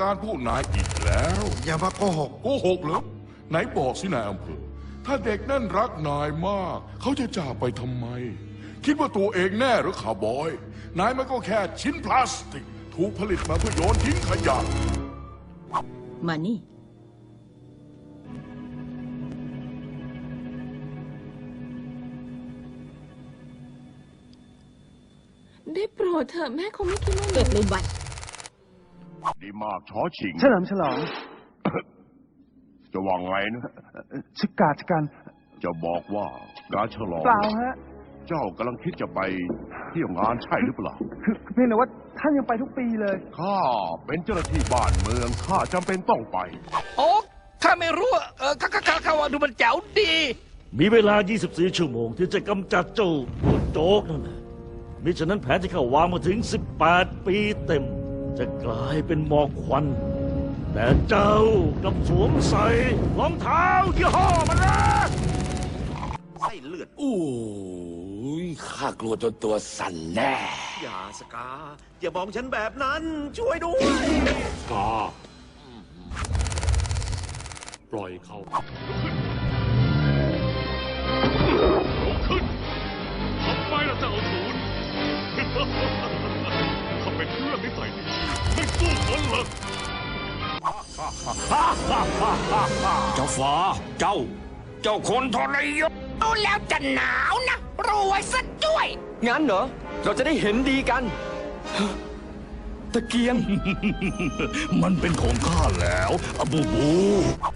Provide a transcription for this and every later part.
การพวกนายอีกแล้วอย่ามาโกหกโกหกเหรอไหนบอกสินายอำเภอ ถ้าเด็กนั่นรักนายมาก เขาจะจากไปทำไม คิดว่าตัวเองแน่หรือข่าวบอย นายมันก็แค่ชิ้นพลาสติก ถูกผลิตมาเพื่อโยนทิ้งขยะ มานี่ ได้โปรดเถอะแม่คงไม่คิดว่าหนู เก็บเลยบัตร ดีมากชอชิง เฉลิมฉลองจะว่าไงนะชกาชกันจะบอกว่าการฉลอง เปล่าฮะ เจ้ากำลังคิดจะไปเที่ยวงานใช่หรือเปล่า คือคือเพียงแต่ว่าท่านยังไปทุกปีเลย ข้าเป็นเจ้าหน้าที่บ้านเมืองข้าจำเป็นต้องไป โอ้ข้าไม่รู้อะเออข้าข้าข้าข้าว่าดูมันแจ๋วดี มีเวลา 24 ชั่วโมงที่จะกำจัดเจ้าตัวโจ๊กนั่นนะมิฉะนั้นแผนที่เขาวางมาถึง 18 ปีเต็ม จะกลายเป็นหมอกควัน แต่เจ้ากลับสวมใส่รองเท้ายี่ห้อมันนะไส้เลือดโอ้ยข้ากลัวจนตัวสั่นแน่ อย่าสกา อย่ามองฉันแบบนั้น ช่วยด้วยกาปล่อยเขาทำไมล่ะเจ้าศูนย์เขาเป็นเครื่องนิสัยที่ไม่ สู้คนหรอกเจ้าฟ้าเจ้า เจ้าคนทรยศเอาแล้วจะหนาวนะรวยซะด้วย งั้นเหรอ เราจะได้เห็นดีกัน ตะเกียง มันเป็นของข้าแล้วอะบูบู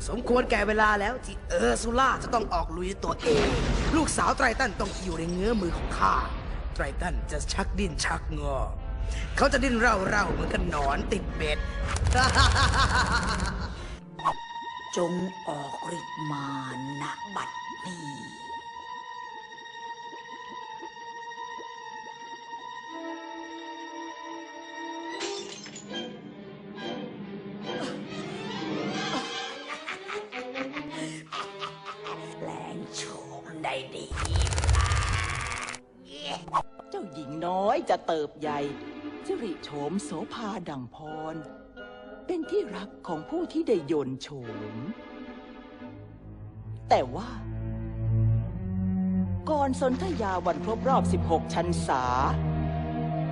สมควรแก่เวลาแล้วที่เออร์ซูล่าจะต้องออกลุยด้วยตัวเอง ลูกสาวไตรตันต้องอยู่ในเงื้อมือของข้า ไตรตันจะชักดิ้นชักงอ เขาจะดิ้นเร่าๆเหมือนกับหนอนติดเบ็ด จงออกฤทธิ์มานะบัตรนี้แปลงโฉมได้ดี เจ้าหญิงน้อยจะเติบใหญ่ สิริโฉมโสภาดังพร เป็นที่รักของผู้ที่ได้ยนโฉม แต่ว่า ก่อนสนธยาวันครบรอบ 16 ชันษา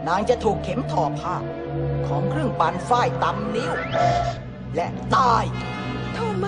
นางจะถูกเข็มทอผ้า ของเครื่องปานฝ้ายตำนิ้ว และตายโทไม